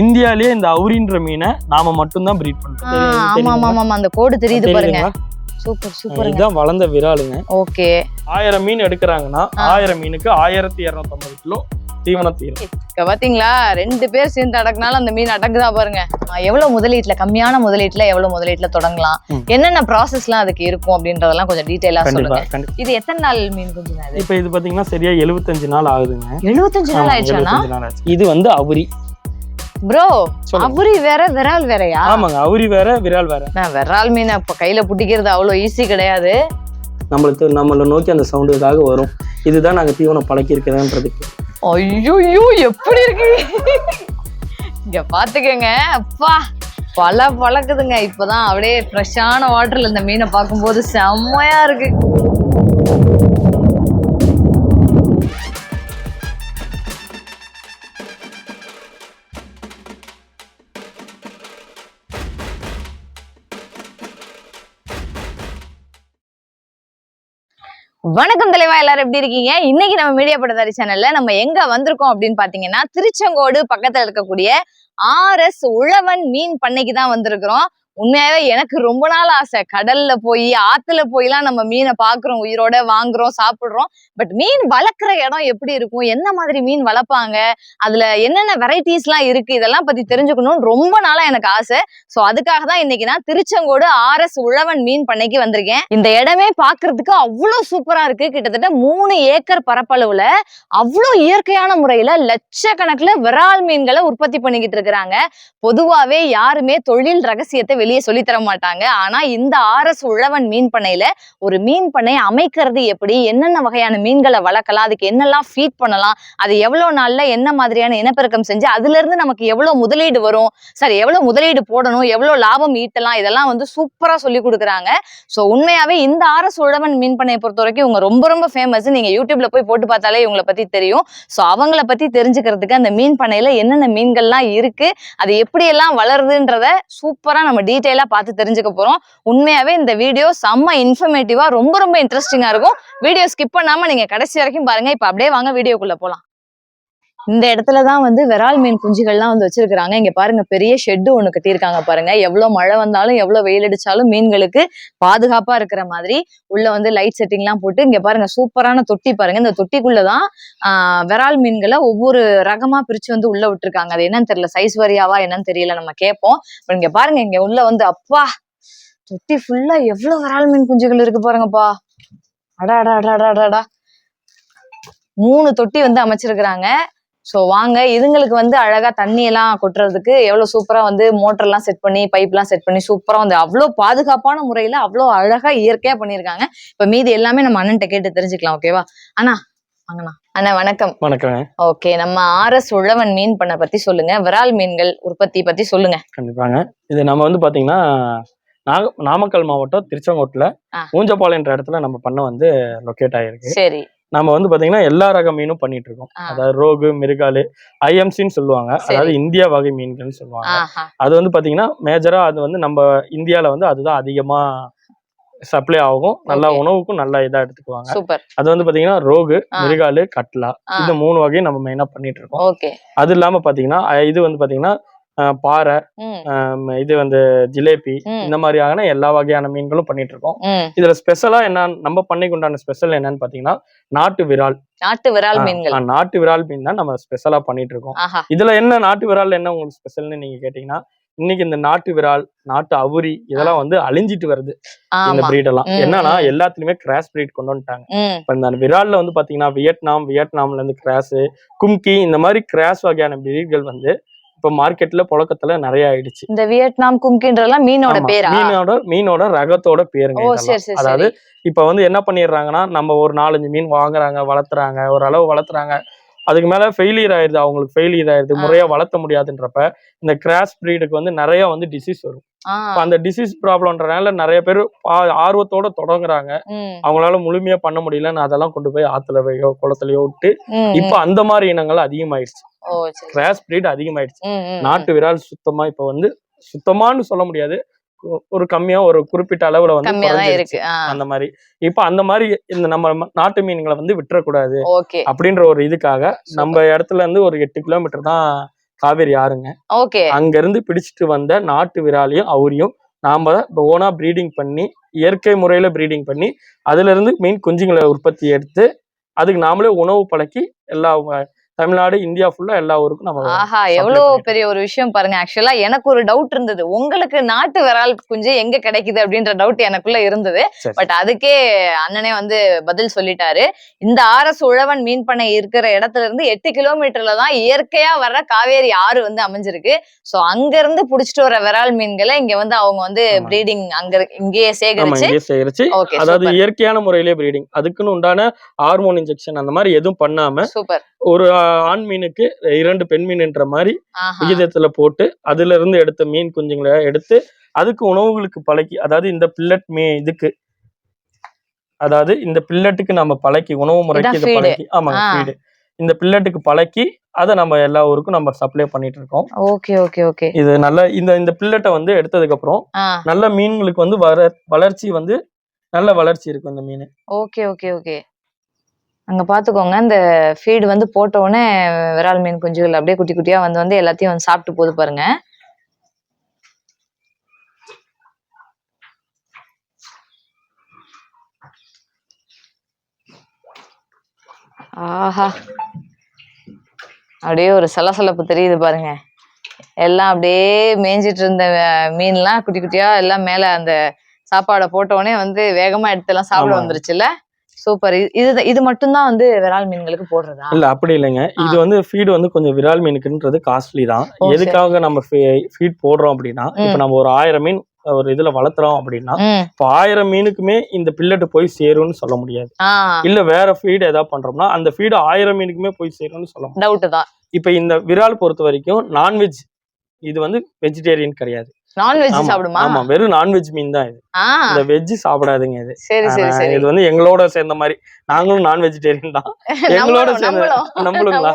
இந்தியாலயே இந்த அவுரின்ற மீனை நாம மட்டும்தான் பிரீட் பண்றோம். ஆமா ஆமா அந்த கோடு தெரியுது பாருங்க? சூப்பர் சூப்பருங்க. இதுதான் வளர்ந்த விராலுங்க. ஓகே. ஆயிரம் மீன் எடுக்கிறாங்கன்னா. ஆயிரம் மீனுக்கு ஆயிரத்தி இருநூத்தம்பது கிலோ தீவனம் தீரும். இப்ப பாத்தீங்களா? ரெண்டு பேர் சேர்ந்து அடக்குனாலும் அந்த மீன் அடக்குதா பாருங்க. எவ்வளவு முதலீட்டுல கம்மியான முதலீட்டுல எவ்வளவு முதலீட்டுல தொடங்கலாம். என்னென்ன ப்ராசஸ்லாம் அதுக்கு இருக்கும் அப்படின்றதெல்லாம் கொஞ்சம் டீடைலா சொல்லுங்க. இது எத்தனை நாள் மீன் அது? இப்ப இது பாத்தீங்கன்னா சரியா எழுபத்தஞ்சு நாள் ஆகுதுங்க. எழுபத்தஞ்சு நாள் ஆமா, ஆயிடுச்சானா 75 நாள் ஆச்சு. இது வந்து அவுரி. ப்ரோ. அவரி வேற விரால் வேறயா? ஆமாங்க அவுரி வேற விரால் வேற. நான் விரால் மீனை இப்ப கையில புட்டிக்கிறது அவ்வளவு ஈஸி கிடையாது. நம்மளுக்கு நம்மளை நோக்கி அந்த சவுண்டுக்காக வரும். இதுதான் நாங்க தீவனம் பழக்கி இருக்கிறதுன்றதுக்கு ஐயோ எப்படி இருக்கு? இங்க பாத்துக்கங்க. அப்பா பல பழக்குதுங்க. இப்பதான் அப்படியே ஃப்ரெஷ்ஷான வாட்டர்ல இந்த மீனை பார்க்கும்போது செம்மையா இருக்கு. வணக்கம் தலைவா எல்லாரும் எப்படி இருக்கீங்க? இன்னைக்கு நம்ம மீடியா படதாரி சேனல்ல நம்ம எங்க வந்திருக்கோம் அப்படின்னு பாத்தீங்கன்னா திருச்செங்கோடு பக்கத்துல இருக்கக்கூடிய ஆர்எஸ் உழவன் மீன் பண்ணைக்கு தான் வந்திருக்கிறோம். உண்மையாவே எனக்கு ரொம்ப நாள் ஆசை. கடல்ல போய் ஆத்துல போய்லாம் நம்ம மீனை பாக்குறோம் உயிரோட வாங்குறோம் சாப்பிடுறோம். பட் மீன் வளர்க்குற இடம் எப்படி இருக்கும்? என்ன மாதிரி மீன் வளர்ப்பாங்க? அதுல என்னென்ன வெரைட்டிஸ் எல்லாம் இருக்கு? இதெல்லாம் பத்தி தெரிஞ்சுக்கணும்னு ரொம்ப நாளா எனக்கு ஆசை. சோ அதுக்காக தான் இன்னைக்கு நான் திருச்செங்கோடு ஆர்எஸ் உழவன் மீன் பண்ணைக்கு வந்திருக்கேன். இந்த இடமே பாக்குறதுக்கு அவ்வளவு சூப்பரா இருக்கு. கிட்டத்தட்ட மூணு ஏக்கர் பரப்பளவுல அவ்வளோ இயற்கையான முறையில லட்சக்கணக்கில் விரால் மீன்களை உற்பத்தி பண்ணிக்கிட்டு இருக்கிறாங்க. பொதுவாவே யாருமே தொழில் ரகசியத்தை வெளியே சொல்லித் தர மாட்டாங்க. ஆனா இந்த ஆர்எஸ் உழவன் மீன் பண்ணையில ஒரு மீன் பண்ணை அமைக்கிறது எப்படி? என்னென்ன வகையான மீன்களை வளர்க்கலாம்? அதுக்கு என்னெல்லாம் ஃபீட் பண்ணலாம்? அது எவ்வளவு நாள்ல என்ன மாதிரியான இனப்பெருக்கம் செஞ்சு அதுல இருந்து நமக்கு எவ்வளவு முதலீடு வரும்? சரி எவ்வளவு முதலீடு போடணும்? எவ்வளவு லாபம் ஈட்டலாம்? இதெல்லாம் வந்து சூப்பரா சொல்லி கொடுக்குறாங்க. சோ உண்மையாவே இந்த ஆர்எஸ் உழவன் மீன் பண்ணையை பொறுத்த வரைக்கும் இவங்க ரொம்ப ரொம்ப ஃபேமஸ் நீங்க யூடியூப்ல போய் போட்டு பார்த்தாலே இவங்களை பத்தி தெரியும். சோ அவங்கள பத்தி தெரிஞ்சுக்கிறதுக்கு அந்த மீன் பண்ணையில என்னென்ன மீன்கள்லாம் இருக்கு? அது எப்படியெல்லாம் வளருதுன்றத சூப்பரா நம்ம டீட்டெயிலாக பார்த்து தெரிஞ்சுக்க போறோம். உண்மையாவே இந்த வீடியோ செம்ம இன்ஃபர்மேட்டிவா ரொம்ப ரொம்ப இன்ட்ரெஸ்டிங்காக இருக்கும். வீடியோ ஸ்கிப் பண்ணாமல் நீங்க கடைசி வரைக்கும் பாருங்க. இப்ப அப்படியே வாங்க வீடியோக்குள்ள போலாம். இந்த இடத்துல தான் வந்து விரால் மீன் குஞ்சுகள்லாம் வந்து வச்சிருக்கிறாங்க. இங்க பாருங்க பெரிய ஷெட்டு ஒன்று கட்டியிருக்காங்க பாருங்க. எவ்வளவு மழை வந்தாலும் எவ்வளவு வெயில் அடிச்சாலும் மீன்களுக்கு பாதுகாப்பா இருக்கிற மாதிரி உள்ள வந்து லைட் செட்டிங்லாம் போட்டு இங்க பாருங்க சூப்பரான தொட்டி பாருங்க. இந்த தொட்டிக்குள்ளதான் ஆஹ் விரால் மீன்களை ஒவ்வொரு ரகமா பிரிச்சு வந்து உள்ள விட்டுருக்காங்க. அது என்னன்னு தெரியல சைஸ் வரியாவா என்னன்னு தெரியல நம்ம கேட்போம். இங்க பாருங்க இங்க உள்ள வந்து அப்பா தொட்டி ஃபுல்லா எவ்வளவு விரால் மீன் குஞ்சுகள் இருக்கு பாருங்கப்பா. அடா அடா அடா அடா, அடா அடா மூணு தொட்டி வந்து அமைச்சிருக்கிறாங்க. ஸோ வாங்க. இதுங்களுக்கு வந்து அழகா தண்ணி எல்லாம் கொட்டுறதுக்கு எவ்வளவு சூப்பரா வந்து மோட்டர்லாம் செட் பண்ணி பைப்லாம் செட் பண்ணி சூப்பரா வந்து அவ்வளோ பாதுகாப்பான முறையில அவ்வளோ அழகா இயற்கையா பண்ணியிருக்காங்க. இப்ப மீதி எல்லாமே நம்ம அண்ணன்ட்ட கேட்டு தெரிஞ்சுக்கலாம் ஓகேவா அண்ணா வாங்கண்ணா. அண்ணா வணக்கம். வணக்கங்க ஓகே நம்ம ஆர்எஸ் உழவன் மீன் பண்ண பத்தி சொல்லுங்க. விரால் மீன்கள் உற்பத்தி பத்தி சொல்லுங்க. கண்டிப்பாங்க. இது நம்ம வந்து பாத்தீங்கன்னா நாக நாமக்கல் மாவட்டம் திருச்செங்கோட்டுல. ஊஞ்சப்பாளையன்ற இடத்துல நம்ம பண்ண வந்து லொக்கேட் ஆயிருக்கு. சரி. நம்ம வந்து பாத்தீங்கன்னா எல்லா ரக மீனும் பண்ணிட்டு இருக்கோம். அதாவது ரோகு மிருகாலு ஐஎம்சின்னு சொல்லுவாங்க. அதாவது இந்திய வகை மீன்கள்னு சொல்லுவாங்க அது வந்து பாத்தீங்கன்னா மேஜரா அது வந்து நம்ம இந்தியால வந்து அதுதான் அதிகமா சப்ளை ஆகும் நல்லா. உணவுக்கும் நல்லா இதா எடுத்துக்குவாங்க அது வந்து பாத்தீங்கன்னா ரோகு. மிருகாலு கட்லா. இந்த மூணு வகையும் நம்ம மெயினா பண்ணிட்டு இருக்கோம் அது இல்லாம பாத்தீங்கன்னா இது வந்து பாத்தீங்கன்னா பாறை இது வந்து ஜிலேபி. இந்த மாதிரியான எல்லா வகையான மீன்களும் பண்ணிட்டு இருக்கோம் இதுல ஸ்பெஷலா என்ன நம்ம பண்ணைக்கு உண்டான ஸ்பெஷல் என்னன்னு பாத்தீங்கன்னா நாட்டு விரால் நாட்டு விரால் மீன்கள். நாட்டு விரால் மீன் தான் நம்ம ஸ்பெஷலா பண்ணிட்டு இருக்கோம் இதுல என்ன நாட்டு விரால் என்ன உங்களுக்கு ஸ்பெஷல்னு நீங்க கேட்டீங்கன்னா இன்னைக்கு இந்த நாட்டு விரால் நாட்டு அவுரி இதெல்லாம் வந்து அழிஞ்சிட்டு வருது. இந்த breed எல்லாம். என்னன்னா. எல்லாத்துலயுமே கிராஸ் breed கொண்டு வந்துட்டாங்க. இப்ப இந்த விரால்ல வந்து பாத்தீங்கன்னா வியட்நாம் வியட்நாம்ல இருந்து கிராஸ் கும்கி இந்த மாதிரி கிராஸ் வகையான பிரீட்கள் வந்து இப்ப மார்க்கெட்ல புழக்கத்துல நிறைய ஆயிடுச்சு. இந்த வியட்நாம் கும்கின்றதெல்லாம் மீனோட பேரா? மீனோட மீனோட ரகத்தோட பேருங்க அதாவது இப்ப வந்து என்ன பண்ணிடுறாங்கன்னா நம்ம ஒரு நாலஞ்சு மீன் வாங்குறாங்க வளர்த்துறாங்க ஒரு அளவு வளர்த்துறாங்க. அதுக்கு மேல ஃபெயிலியர் ஆயிருது அவங்களுக்கு ஃபெயிலியர் ஆயிருது ஆ. முறையா வளர்த்த முடியாதுன்றப்ப இந்த கிராஸ் ப்ரீடுக்கு வந்து நிறைய வந்து டிசீஸ் வரும். அந்த டிசீஸ் ப்ராப்ளம்ன்றனால நிறைய பேர் ஆர்வத்தோட தொடங்குறாங்க. அவங்களால முழுமையா பண்ண முடியலன்னு அதெல்லாம் கொண்டு போய் ஆத்துலவையோ குளத்துலயோ விட்டு இப்ப அந்த மாதிரி இனங்கள் அதிகமாயிடுச்சு கிராஸ் பிரீட் அதிகமாயிடுச்சு நாட்டு விரால் சுத்தமா இப்ப வந்து சுத்தமான்னு சொல்ல முடியாது. ஒரு கம்மியா ஒரு குறிப்பிட்ட அளவுல வந்து தான். இருக்கு. அந்த மாதிரி. இப்ப அந்த மாதிரி இந்த நம்ம நாட்டு மீன்களை வந்து விட்டுறக்கூடாது ஓகே. அப்படின்ற ஒரு இதுக்காக நம்ம இடத்துல இருந்து ஒரு எட்டு கிலோமீட்டர் தான் காவேரி ஆறுங்க. ஓகே. அங்க இருந்து பிடிச்சிட்டு வந்த நாட்டு விராலையும் அவரையும் நாம இப்போ ஓனா ப்ரீடிங் பண்ணி இயற்கை முறையில ப்ரீடிங் பண்ணி அதுல இருந்து மீன் குஞ்சுங்களை உற்பத்தி எடுத்து அதுக்கு நாமளே உணவு பழக்கி எல்லா தமிழ்நாடு இந்தியா ஃபுல்லா எல்லா ஊருக்கும் நம்ம ஆஹா எவ்வளவு பெரிய ஒரு விஷயம் பாருங்க. ஆக்சுவலா எனக்கு ஒரு டவுட் இருந்தது. உங்களுக்கு நாட்டு விரால் குஞ்சு எங்க கிடைக்குது அப்படின்ற டவுட் எனக்குள்ள இருந்தது. பட் அதுக்கே அண்ணனே வந்து பதில் சொல்லிட்டாரு. இந்த ஆர்எஸ் உழவன் மீன் பண்ணை இருக்கிற இடத்துல இருந்து எட்டு கிலோமீட்டர்ல தான் இயற்கையா வர்ற காவேரி ஆறு வந்து அமைஞ்சிருக்கு. சோ அங்க இருந்து புடிச்சிட்டு வர விரால் மீன்களை இங்க வந்து அவங்க வந்து. ப்ரீடிங் அங்க இங்கேயே சேகரிச்சு சேகரிச்சு அதாவது இயற்கையான முறையிலே ப்ரீடிங் அதுக்குன்னு உண்டான ஹார்மோன் இன்ஜெக்ஷன் அந்த மாதிரி எதுவும் பண்ணாம சூப்பர் ஒரு ஆண் மீனுக்கு இரண்டு பெண் மீன்ன்ற மாதிரி விகிதத்துல போட்டு அதுல இருந்து எடுத்த மீன் குஞ்சுங்களை எடுத்து அதுக்கு உணவுகளுக்கு பழக்கி அதாவது இந்த பில்லட் மீ இதுக்கு அதாவது இந்த பில்லட்டுக்கு நம்ம பழக்கி உணவு முறைக்கு இதை. பழக்கி ஆமாங்க. ஃபீடு இந்த பில்லட்டுக்கு பழக்கி அதை நம்ம எல்லா ஊருக்கும் நம்ம சப்ளை பண்ணிட்டு இருக்கோம். Okay okay okay. இது நல்ல இந்த இந்த பில்லட்டை வந்து எடுத்ததுக்கு அப்புறம் நல்ல மீன்களுக்கு வந்து வர வளர்ச்சி வந்து நல்ல வளர்ச்சி இருக்கும் இந்த மீன். Okay okay okay. அங்க பாத்துக்கோங்க இந்த ஃபீடு வந்து போட்ட உடனே விரால் மீன் குஞ்சுகள் அப்படியே குட்டி குட்டியா வந்து வந்து எல்லாத்தையும் வந்து சாப்பிட்டு போகுது பாருங்க. ஆஹா. அப்படியே ஒரு சலசலப்பு தெரியுது பாருங்க. எல்லாம் அப்படியே மேய்ஞ்சிட்டு இருந்த மீன்லாம் குட்டி குட்டியா எல்லாம் மேல அந்த சாப்பாடை போட்ட உடனே வந்து வேகமா எடுத்து எல்லாம் சாப்பிட. வந்துருச்சுல்ல? சூப்பர். இது இது மட்டும்தான் வந்து விரால் மீன்களுக்கு போடுறதா? இல்ல அப்படி இல்லைங்க. இது வந்து ஃபீடு வந்து கொஞ்சம் விரால் மீனுக்குன்றது காஸ்ட்லி தான். எதுக்காக நம்ம ஃபீட் போடுறோம் அப்படின்னா இப்ப நம்ம ஒரு ஆயிரம் மீன் ஒரு இதுல வளர்த்துறோம் அப்படின்னா இப்போ ஆயிரம் மீனுக்குமே இந்த பில்லட்டு போய் சேரும்னு சொல்ல முடியாது. இல்ல வேற ஃபீடு ஏதாவது பண்றோம்னா அந்த ஃபீடு ஆயிரம் மீனுக்குமே போய் சேரும்னு சொல்ல முடியாது. டவுட் தான். இப்ப இந்த விரால் பொறுத்த வரைக்கும் நான்வெஜ் இது வந்து வெஜிடேரியன் கிடையாது. நான்வெஜ் சாப்பிடுமா? ஆமா வெறும் நான்வெஜ் மீன் தான் இது. இந்த வெஜ் சாப்பிடாதுங்க இது. சரி சரி சரி. இது வந்து எங்களோட சேர்ந்த மாதிரி. நாங்களும் நான் வெஜிடேரியன் தான் எங்களோட சேர்ந்து நம்மளுங்களா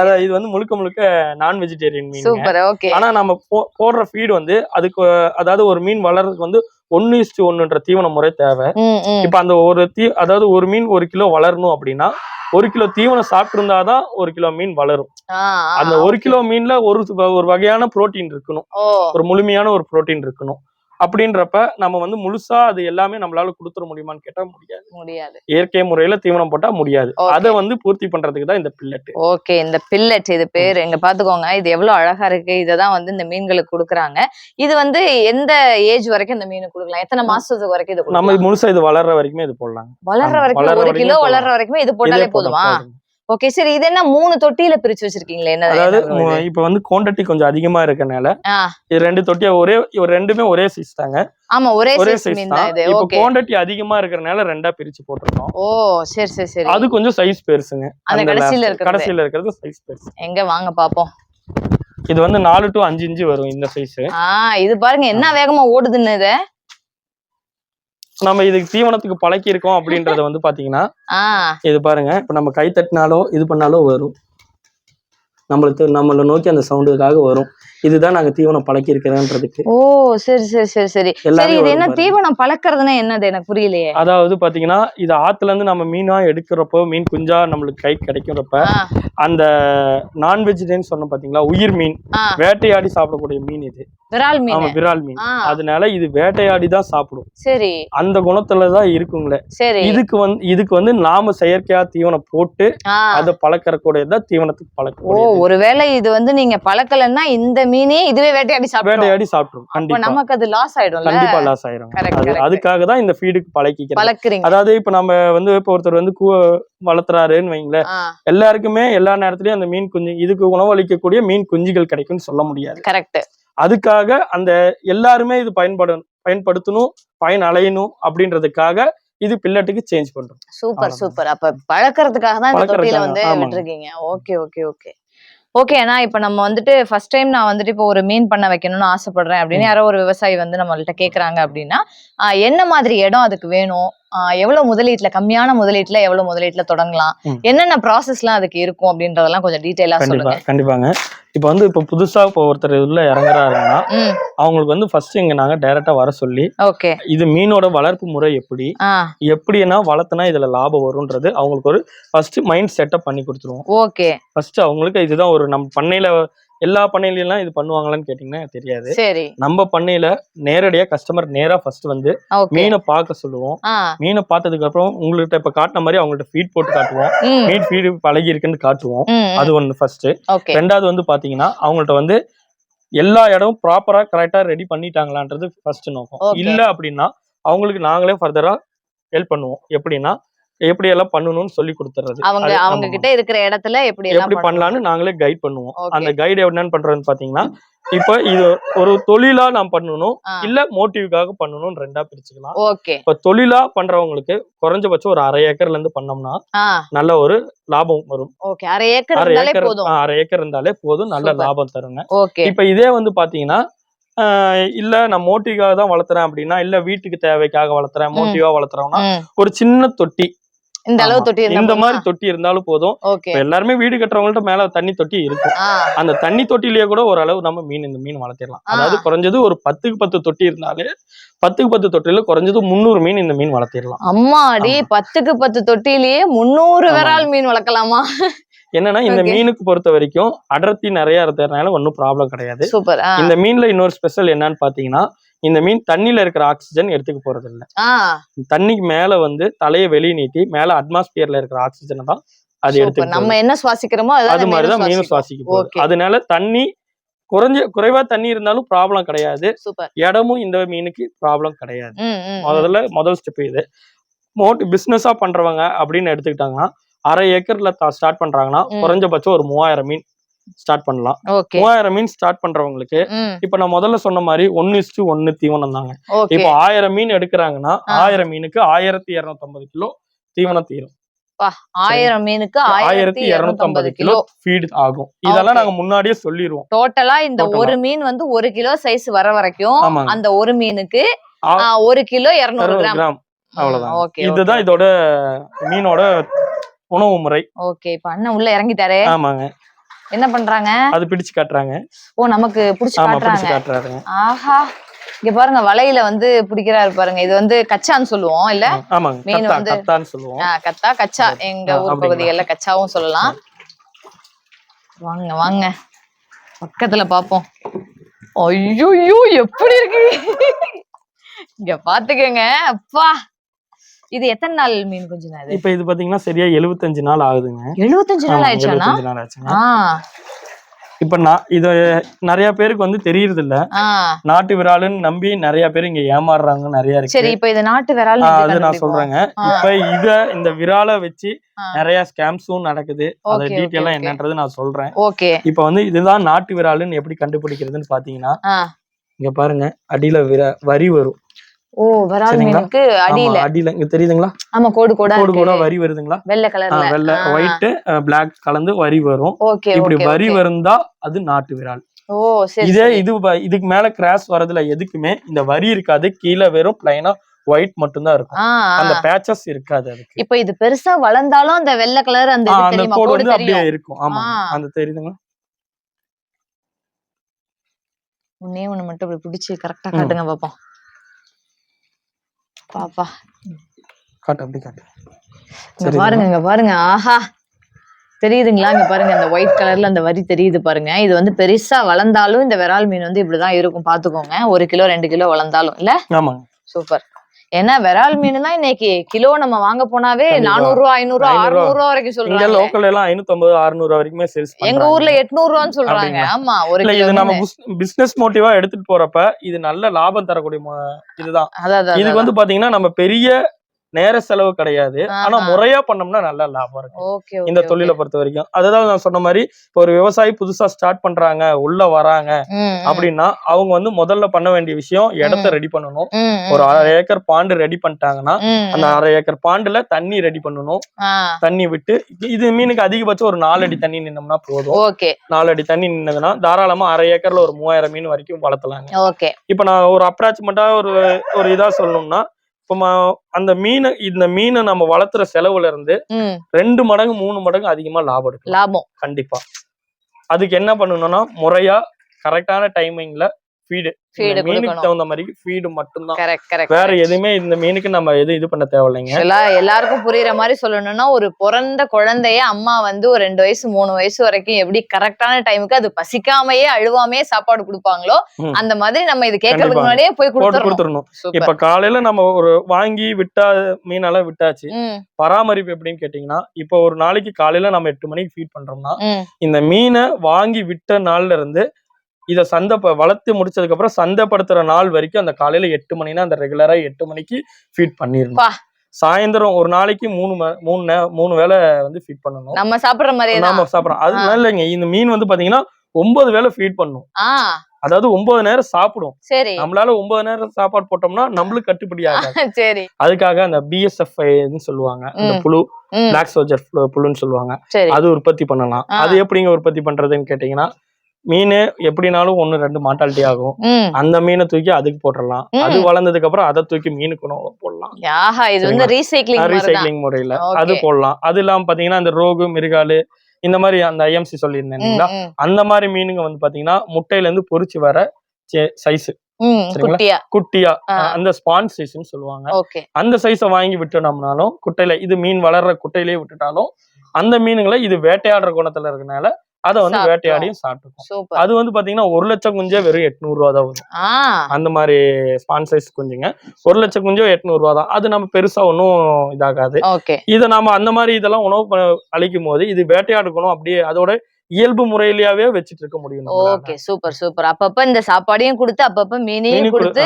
அதான் இது வந்து முழுக்க முழுக்க நான் வெஜிடேரியன் மீன் சூப்பர் ஓகே ஆனா நம்ம போடுற ஃபீடு வந்து அதுக்கு அதாவது ஒரு மீன் வளர்றதுக்கு வந்து ஒன்னு இஸ்டு ஒன்னுன்ற தீவன முறை தேவை. இப்ப அந்த ஒரு தீ அதாவது ஒரு மீன் ஒரு கிலோ வளரணும் அப்படின்னா ஒரு கிலோ தீவனம் சாப்பிட்டிருந்தாதான் ஒரு கிலோ மீன் வளரும். அந்த ஒரு. கிலோ மீன்ல ஒரு ஒரு வகையான புரோட்டீன் இருக்கணும். ஒரு முழுமையான ஒரு புரோட்டீன் இருக்கணும். அப்படின்றப்ப நம்ம வந்து முழுசா அது எல்லாமே நம்மளால கொடுத்துட முடியுமான்னு கேட்டா முடியாது. முடியாது. இயற்கை முறையில தீவனம் போட்டா முடியாது. அதை வந்து பூர்த்தி பண்றதுக்கு தான் இந்த பில்லட் ஓகே இந்த பில்லட் இது பேரு. இங்க பாத்துக்கோங்க இது எவ்வளவு அழகா இருக்கு. இததான் வந்து இந்த மீன்களுக்கு கொடுக்குறாங்க. இது வந்து எந்த ஏஜ் வரைக்கும் இந்த மீன் கொடுக்கலாம்? எத்தனை மாசத்துக்கு வரைக்கும் இது நம்ம முழுசா இது வளர்ற வரைக்குமே இது போடலாம் வளர்ற வரைக்கும் ஒரு கிலோ. வளர்ற வரைக்கும் இது போட்டாலே போதுமா. ஓகே சரி இது என்ன மூணு தொட்டியில பிரிச்சு வச்சிருக்கீங்களே? என்ன அதாவது இப்ப வந்து குவாண்டிட்டி கொஞ்சம் அதிகமா இருக்கனால. இது ரெண்டு தொட்டியா ஒரே ரெண்டுமே ஒரே சைஸ் தாங்க. ஆமா ஒரே ஒரே சைஸ் தான். இப்ப ஓகே குவாண்டிட்டி அதிகமா இருக்கறனால ரெண்டா பிரிச்சு போட்டிருக்கோம். ஓ சரி சரி சரி. அது கொஞ்சம் சைஸ் பெருசுங்க. அந்த last- இருக்கிறது. கடைசியில இருக்கிறது சைஸ் பெருசு. எங்க? வாங்க பாப்போம். இது வந்து நாலு டு அஞ்சு இன்ச்சு வரும் இந்த சைஸ் ஆ இது பாருங்க என்ன வேகமா ஓடுதுன்னு இது? நம்ம இதுக்கு தீவனத்துக்கு பழக்கி இருக்கோம் அப்படின்றத வந்து பாத்தீங்கன்னா இது பாருங்க. இப்ப நம்ம கை தட்டினாலோ இது பண்ணாலோ வரும். நம்மளுக்கு நம்மள நோக்கி அந்த சவுண்டுக்காக வரும். இதுதான் நாங்க தீவனம் பழக்கி இருக்கிறோன்றதுக்கு ஓ சரி சரி சரி சரி. சரி இது என்ன. தீவனம் பழக்கறதுன்னா என்னது? எனக்கு புரியலையே. அதாவது பாத்தீங்கன்னா இது ஆத்துல இருந்து நம்ம மீனா எடுக்கிறப்போ மீன் குஞ்சா நம்மளுக்கு கை கிடைக்கிறப்ப அந்த நான் வெஜிடேரியன் சொன்ன பாத்தீங்களா உயிர் மீன். வேட்டையாடி சாப்பிடக்கூடிய மீன் இது. விரால் மீன். ஆமா விரால் மீன். அதனால இது வேட்டையாடி தான் சாப்பிடும். சரி. அந்த குணத்துல தான் இருக்குங்களே. சரி. இதுக்கு வந்து இதுக்கு வந்து நாம செயற்கையா தீவனம் போட்டு அதை பழக்கக்கூடியதான் தீவனத்துக்கு ஓ பழக்க ஒருவேளை இது வந்து நீங்க பழக்கலன்னா இந்த மீனே இதுவே வேட்டையாடி சாப்பிடும் வேட்டையாடி சாப்பிடும் அப்ப கண்டிப்பா. நமக்கு அது லாஸ் ஆயிடும்ல. கண்டிப்பா லாஸ் correct. அதுக்காக தான் இந்த ஃபீடுக்கு பழக்கிக்கிறோம். பழக்குறீங்க. அதாவது இப்ப நம்ம வந்து இப்போ ஒருத்தர் வந்து கூ வளர்த்துறாருன்னு வைங்களேன். எல்லாருக்குமே எல்லா நேரத்துலயும் அந்த மீன் குஞ்சு இதுக்கு உணவளிக்கக்கூடிய மீன் குஞ்சுகள் கிடைக்கும்னு சொல்ல முடியாது. கரெக்ட் அதுக்காக அந்த எல்லாருமே இது பயன்பட பயன்படுத்தணும் பயன் அலையணும் அப்படின்றதுக்காக இது பில்லட்டுக்கு சேஞ்ச் பண்றோம். சூப்பர். சூப்பர் அப்ப பழக்கறதுக்காக தான் இந்த பழக்கறதுக்காக, வந்து. விட்டுருக்கீங்க. ஓகே ஓகே ஓகே ஓகே அண்ணா இப்ப நம்ம வந்துட்டு ஃபர்ஸ்ட் டைம் நான் வந்துட்டு இப்போ ஒரு மீன் பண்ண வைக்கணும்னு ஆசைப்படுறேன் அப்படின்னு. யாரோ ஒரு விவசாயி வந்து நம்மள்ட்ட கேக்குறாங்க அப்படின்னா என்ன மாதிரி இடம் அதுக்கு வேணும் எவ்வளவு முதலீட்டுல கம்மியான முதலீட்டுல எவ்வளவு முதலீட்டுல தொடங்கலாம். என்னென்ன ப்ராசஸ்லாம் அதுக்கு இருக்கும் அப்படின்றதெல்லாம் கொஞ்சம் டீட்டெயிலா கண்டிப்பா சொல்லுங்க. கண்டிப்பாங்க. இப்போ வந்து இப்போ புதுசா இப்போ ஒருத்தர் உள்ள இறங்குறாருன்னா அவங்களுக்கு வந்து ஃபர்ஸ்ட் இங்க நாங்க டைரக்டா வர சொல்லி ஓகே. இது மீனோட வளர்ப்பு முறை எப்படி எப்படின்னா வளர்த்தனா இதுல லாபம் வரும்ன்றது அவங்களுக்கு ஒரு ஃபர்ஸ்ட் மைண்ட் செட்டப் பண்ணி கொடுத்துருவோம். ஓகே. ஃபர்ஸ்ட் அவங்களுக்கு இதுதான் ஒரு நம்ம பண்ணையில எல்லா பண்ணையிலாம் இது பண்ணுவாங்களான்னு கேட்டீங்கன்னா தெரியாது. சரி. நம்ம பண்ணையில நேரடியா கஸ்டமர் நேரா ஃபர்ஸ்ட் வந்து மீனை பார்க்க சொல்லுவோம். மீனை பார்த்ததுக்கு அப்புறம் உங்கள்கிட்ட இப்ப காட்டின மாதிரி அவங்கள்ட்ட ஃபீட் போட்டு காட்டுவோம். மீன் ஃபீடு பழகி இருக்குன்னு காட்டுவோம். அது ஒண்ணு ஃபர்ஸ்ட் ரெண்டாவது வந்து பாத்தீங்கன்னா அவங்கள்ட்ட வந்து எல்லா இடமும் ப்ராப்பரா கரெக்டா ரெடி பண்ணிட்டாங்களான்றது ஃபர்ஸ்ட் நோக்கம். இல்ல அப்படின்னா அவங்களுக்கு நாங்களே ஃபர்தரா ஹெல்ப் பண்ணுவோம். எப்படின்னா எப்படி எல்லாம் பண்ணணும்னு சொல்லி கொடுத்துறது அவங்க அவங்க. கிட்ட இருக்கிற இடத்துல எப்படி எப்படி? பண்ணலாம்னு நாங்களே கைட் பண்ணுவோம். அந்த கைடு என்னன்னு பண்றதுன்னு பாத்தீங்கன்னா இப்ப இது ஒரு தொழிலா நாம் பண்ணணும். இல்ல மோட்டிவ்காக பண்ணணும் ரெண்டா பிரிச்சுக்கலாம் இப்ப தொழிலா பண்றவங்களுக்கு குறைஞ்சபட்சம் ஒரு அரை ஏக்கர்ல இருந்து பண்ணோம்னா நல்ல ஒரு லாபம் வரும் அரை ஏக்கர் அரை இருந்தாலே ஏக்கர் அரை இருந்தாலே போதும் நல்ல. லாபம் தருங்க இப்ப இதே வந்து பாத்தீங்கன்னா இல்ல நான் மோட்டிவ்காக தான் வளர்த்துறேன் அப்படின்னா இல்ல வீட்டுக்கு தேவைக்காக வளர்த்துறேன் மோட்டிவா வளர்த்துறோம்னா. ஒரு சின்ன தொட்டி இந்த அளவு. தொட்டி இந்த மாதிரி தொட்டி இருந்தாலும் போதும். எல்லாருமே வீடு கட்டுறவங்கள்ட்ட மேல தண்ணி தொட்டி இருக்கும் அந்த தண்ணி தொட்டிலேயே கூட ஓரளவு நம்ம மீன் இந்த மீன் வளர்த்திடலாம். அதாவது குறைஞ்சது ஒரு பத்துக்கு பத்து தொட்டி இருந்தாலே பத்துக்கு பத்து தொட்டில குறைஞ்சது முந்நூறு மீன் இந்த மீன் வளர்த்திடலாம். அம்மாடி பத்துக்கு பத்து தொட்டிலேயே முந்நூறு ஆமா. விரால் மீன் வளர்க்கலாமா? என்னன்னா இந்த. மீனுக்கு பொறுத்த வரைக்கும் அடர்த்தி நிறைய இருக்கிறதுனால ஒன்றும் ப்ராப்ளம் கிடையாது. இந்த மீன்ல இன்னொரு ஸ்பெஷல் என்னன்னு பாத்தீங்கன்னா இந்த மீன் தண்ணியில இருக்கிற ஆக்சிஜன் எடுத்துக்க போறது இல்ல தண்ணிக்கு மேல வந்து தலையை வெளியே நீட்டி மேல அட்மாஸ்பியர்ல இருக்கிற ஆக்சிஜனை தான் அது எடுத்துக்க நம்ம என்ன சுவாசிக்கிறோமோ அது மாதிரிதான் மீனும். சுவாசிக்க போகுது. அதனால தண்ணி குறைஞ்ச குறைவா தண்ணி இருந்தாலும் ப்ராப்ளம் கிடையாது. இடமும் இந்த மீனுக்கு ப்ராப்ளம் கிடையாது. முதல்ல முதல் ஸ்டெப் இது. மோட் பிசினஸா பண்றவங்க அப்படின்னு எடுத்துக்கிட்டாங்கன்னா அரை ஏக்கர்ல ஸ்டார்ட் பண்றாங்கன்னா. குறைஞ்சபட்சம் ஒரு மூவாயிரம் மீன் ஸ்டார்ட் பண்ணலாம். மூவாயிரம் மீன் ஸ்டார்ட் பண்றவங்களுக்கு இப்ப நான் முதல்ல சொன்ன மாதிரி ஒன்னு இஸ்டு ஒன்னு தீவனம் தாங்க. இப்போ ஆயிரம் மீன் எடுக்கிறாங்கன்னா. ஆயிரம் மீனுக்கு ஆயிரத்தி இருநூத்தம்பது கிலோ தீவனம் தீரும். ஆயிரம் மீனுக்கு ஆயிரத்தி இருநூத்தி ஐம்பது கிலோ ஃபீட் ஆகும். இதெல்லாம். நாங்க முன்னாடியே சொல்லிடுவோம் டோட்டலா இந்த. ஒரு மீன் வந்து ஒரு கிலோ சைஸ் வர வரைக்கும் அந்த ஒரு மீனுக்கு ஒரு கிலோ இருநூறு கிராம். அவ்வளவுதான் இதுதான் இதோட மீனோட உணவு முறை. ஓகே இப்ப அண்ணன் உள்ள இறங்கிட்டாரு. ஆமாங்க. என்ன பண்றாங்க? அது பிடிச்சு காட்டுறாங்க. ஓ நமக்கு புடிச்சு காட்டுறாங்க. ஆஹா. இங்க பாருங்க வலையில வந்து பிடிக்கிறாரு பாருங்க. இது வந்து கச்சான்னு சொல்லுவோம் இல்ல? மீன் வந்து- கத்தா கச்சா. எங்க ஊர்? பகுதிகள்ல கச்சாவும் சொல்லலாம். வாங்க வாங்க. பக்கத்துல பாப்போம். ஐயோ எப்படி இருக்கு? இங்க பாத்துக்கங்க. அப்பா. இது எத்தனை நாள் மீன் கொஞ்ச நாள் இப்ப இது பாத்தீங்கன்னா சரியா எழுபத்தஞ்சு நாள் ஆகுதுங்க. எழுபத்தஞ்சு நாள் 75 நாள் ஆச்சுங்க. இப்ப நான் இது நிறைய பேருக்கு வந்து தெரியறது இல்ல நாட்டு விராலுன்னு நம்பி நிறைய பேர் இங்க ஏமாறுறாங்க நிறைய இருக்கு. சரி இப்ப இது நாட்டு விரால் அது நான் சொல்றேங்க. இப்ப இத இந்த விராலை வச்சு. நிறைய ஸ்கேம்ஸும் நடக்குது. அத டீட்டெயிலா. என்னன்றது நான் சொல்றேன். ஓகே. இப்ப வந்து இதுதான் நாட்டு விராலுன்னு எப்படி கண்டுபிடிக்கிறதுன்னு பாத்தீங்கன்னா இங்க பாருங்க அடியில விர வரி வரும். ஓ விரால்? மீனுக்கு அடியில. அடியில. இங்க தெரியுதுங்களா? ஆமா கோடு கோடா கோடு கூட இருக்கு வரி வருதுங்களா? வெள்ளை கலர்ல. வெள்ளை ஒயிட் பிளாக் கலந்து வரி வரும். இப்படி வரி. வருந்தா அது நாட்டு விரால். ஓ இதே. இது இதுக்கு மேல கிராஸ் வரதுல எதுக்குமே இந்த வரி இருக்காது. கீழே வெறும் பிளைனா ஒயிட் மட்டும்தான் இருக்கும். ஆ அந்த. பேச்சஸ் இருக்காது அதுக்கு. இப்ப இது பெருசா வளர்ந்தாலும் அந்த வெள்ளை கலர் அந்த அந்த கோடு வந்து அப்படியே இருக்கும். ஆமா. அந்த தெரியுதுங்களா? ஒன்னே ஒண்ணு மட்டும் இப்படி பிடிச்சு கரெக்டா. காட்டுங்க பாப்போம். பாப்பா. காட்டு அப்படி காட்டு. இங்க? பாருங்க இங்க பாருங்க. ஆஹா. தெரியுதுங்களா? இங்க பாருங்க இந்த ஒயிட் கலர்ல அந்த வரி தெரியுது பாருங்க. இது வந்து பெருசா வளர்ந்தாலும் இந்த விரால் மீன் வந்து இப்படிதான் இருக்கும். பாத்துக்கோங்க. ஒரு கிலோ ரெண்டு கிலோ வளர்ந்தாலும். இல்ல? ஆமாங்க. சூப்பர். ஏன்னா விரால் மீன் தான் இன்னைக்கு கிலோ நம்ம வாங்க போனாவே. நானூறு ரூபா ஐநூறு ரூபா. அறுநூறு ரூபா வரைக்கும் சொல்றாங்க லோக்கல் எல்லாம் ஐநூத்தி ஐம்பது அறுநூறு வரைக்குமே சேல்ஸ் எங்க ஊர்ல எட்நூறு ரூபான்னு சொல்றாங்க? ஆமா ஒரு இது நம்ம. பிசினஸ் மோட்டிவா எடுத்துட்டு போறப்ப இது நல்ல லாபம் தரக்கூடிய இதுதான் இதுக்கு வந்து பாத்தீங்கன்னா நம்ம பெரிய நேர செலவு கிடையாது. ஆனா. முறையா பண்ணோம்னா நல்ல லாபம் இருக்கும் ஓகே இந்த தொழிலை பொறுத்த வரைக்கும் அதுதான் நான் சொன்ன மாதிரி இப்போ ஒரு விவசாயி புதுசா ஸ்டார்ட் பண்றாங்க உள்ள வராங்க அப்படின்னா அவங்க வந்து முதல்ல பண்ண வேண்டிய விஷயம் இடத்த ரெடி பண்ணணும். ஒரு அரை ஏக்கர் பாண்டு ரெடி பண்ணிட்டாங்கன்னா அந்த அரை ஏக்கர் பாண்டுல தண்ணி ரெடி பண்ணணும். தண்ணி விட்டு இது- மீனுக்கு அதிகபட்சம் ஒரு நாலு அடி தண்ணி நின்னோம்னா போதும். நாலு அடி தண்ணி நின்னதுன்னா தாராளமா அரை ஏக்கர்ல ஒரு மூவாயிரம் மீன் வரைக்கும் வளர்த்தலாங்க. இப்ப நான் ஒரு அப்ராச்மெண்டா ஒரு ஒரு இதா சொல்லணும்னா இப்போ ம- அந்த மீனை இந்த மீனை நம்ம வளர்த்துற செலவுல இருந்து ரெண்டு மடங்கு மூணு மடங்கு அதிகமா லாபம் எடுக்கலாம். லாபம். கண்டிப்பா. அதுக்கு என்ன பண்ணணும்னா முறையா கரெக்டான டைமிங்ல ஃபீடு ஃபீடு மீனுக்கு தகுந்த மாதிரி ஃபீடு மட்டும்தான். வேற எதுவுமே இந்த மீனுக்கு நம்ம எதுவும் இது பண்ண தேவையில்லைங்க. எல்லாருக்கும் புரியுற மாதிரி சொல்லணும்னா ஒரு பிறந்த குழந்தைய அம்மா வந்து ஒரு ரெண்டு வயசு மூணு வயசு வரைக்கும் எப்படி கரெக்டான டைமுக்கு அது பசிக்காமையே அழுவாமையே சாப்பாடு கொடுப்பாங்களோ. அந்த மாதிரி நம்ம இது கேட்கறதுக்கு. முன்னாடியே போய் கொடுத்துடணும் இப்ப காலையில நம்ம ஒரு வாங்கி விட்டா மீனெல்லாம் விட்டாச்சு. பராமரிப்பு எப்படின்னு கேட்டீங்கன்னா இப்போ ஒரு நாளைக்கு காலையில நம்ம எட்டு மணிக்கு ஃபீட் பண்றோம்னா இந்த மீனை வாங்கி விட்ட நாள்ல இருந்து இதை சந்தை வளர்த்து முடிச்சதுக்கு அப்புறம் சந்தைப்படுத்துற நாள் வரைக்கும் அந்த காலையில எட்டு மணினா அந்த ரெகுலரா எட்டு மணிக்கு ஃபீட் பண்ணிடணும் பா. சாயந்தரம் ஒரு நாளைக்கு மூணு மூணு மூணு வேளை வந்து ஃபீட் பண்ணணும். நம்ம சாப்பிடுற மாதிரியே தான். நாம சாப்பிடறோம். அது. இல்லைங்க இந்த மீன் வந்து பாத்தீங்கன்னா ஒன்பது வேளை ஃபீட் பண்ணும். அதாவது ஒன்பது நேரம் சாப்பிடும். சரி. நம்மளால ஒன்பது நேரம் சாப்பாடு போட்டோம்னா நம்மளுக்கு கட்டுப்படி ஆகாது. சரி. அதுக்காக அந்த பிஎஸ்எஃப் சொல்லுவாங்க. அந்த. புழு பிளாக் சோல்ஜர் புழுன்னு சொல்லுவாங்க. அது உற்பத்தி பண்ணலாம். அது எப்படிங்க உற்பத்தி பண்றதுன்னு கேட்டீங்கன்னா மீன் எப்படினாலும் ஒண்ணு ரெண்டு மாட்டாலிட்டி ஆகும். அந்த மீனை தூக்கி அதுக்கு போட்டுடலாம். அது வளர்ந்ததுக்கு அப்புறம் அதை தூக்கி மீனுக்கு போடலாம். இது வந்து ரீசைக்ளிங் ரீசைக்ளிங் முறையில. அது போடலாம். அது இல்லாம பாத்தீங்கன்னா அந்த ரோகு மிருகாலு இந்த மாதிரி அந்த ஐஎம்சி சொல்லியிருந்தேன் அந்த மாதிரி மீனுங்க வந்து பாத்தீங்கன்னா முட்டையில இருந்து பொரிச்சு வர சைஸ்? குட்டியா. அந்த ஸ்பான் சைஸ்ன்னு சொல்லுவாங்க. அந்த சைஸை வாங்கி விட்டோம்னாலும் குட்டையில இது மீன் வளர்ற குட்டையிலேயே விட்டுட்டாலும் அந்த மீனுங்களை இது வேட்டையாடுற குணத்துல இருக்கனால அதை வந்து. வேட்டையாடியும் சாப்பிட்டுக்கும் அது வந்து பாத்தீங்கன்னா ஒரு லட்சம் குஞ்சே வெறும் எட்நூறு ரூபா தான் வரும். அந்த மாதிரி ஸ்பான் சைஸ் குஞ்சுங்க. ஒரு லட்சம் குஞ்சோ எட்நூறு ரூபா தான். அது நம்ம பெருசா ஒன்றும் இதாகாது. இதை நாம அந்த மாதிரி இதெல்லாம் உணவு அளிக்கும் போது இது வேட்டையாடுக்கணும் அப்படியே அதோட இயல்பு முறையிலேயே வச்சுட்டு இருக்க முடியும். Okay super super. அப்பப்ப இந்த சாப்பாடையும் கொடுத்து அப்பப்ப மீனையும் மீனு கொடு- கொடுத்து.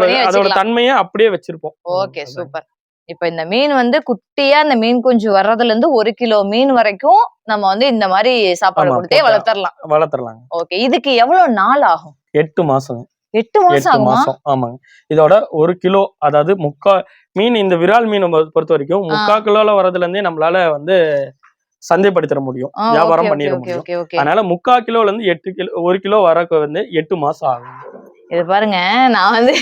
ஓகே. அதோட தன்மையை அப்படியே வச்சிருப்போம். Okay super. இப்ப இந்த மீன் வந்து குட்டியா இந்த மீன் குஞ்சு வர்றதுல இருந்து ஒரு கிலோ மீன் வரைக்கும் நம்ம வந்து இந்த மாதிரி சாப்பாடு கொடுத்தே வளர்த்தரலாம். வளர்த்துறலாங்க ஓகே இதுக்கு எவ்வளவு நாள் ஆகும்? எட்டு மாசம் எட்டு மாசம் மாசம் ஆமாங்க. இதோட ஒரு கிலோ அதாவது முக்கா மீன் இந்த விரால் மீனை பொறுத்த வரைக்கும் முக்கா கிலோல வரதுல இருந்தே நம்மளால வந்து சந்தைப்படுத்திட முடியும். வியாபாரம் பண்ணிட முடியும். அதனால முக்கா கிலோல இருந்து எட்டு கிலோ ஒரு கிலோ வரக்கு வந்து எட்டு மாசம் ஆகும் இது பாருங்க நான் வந்து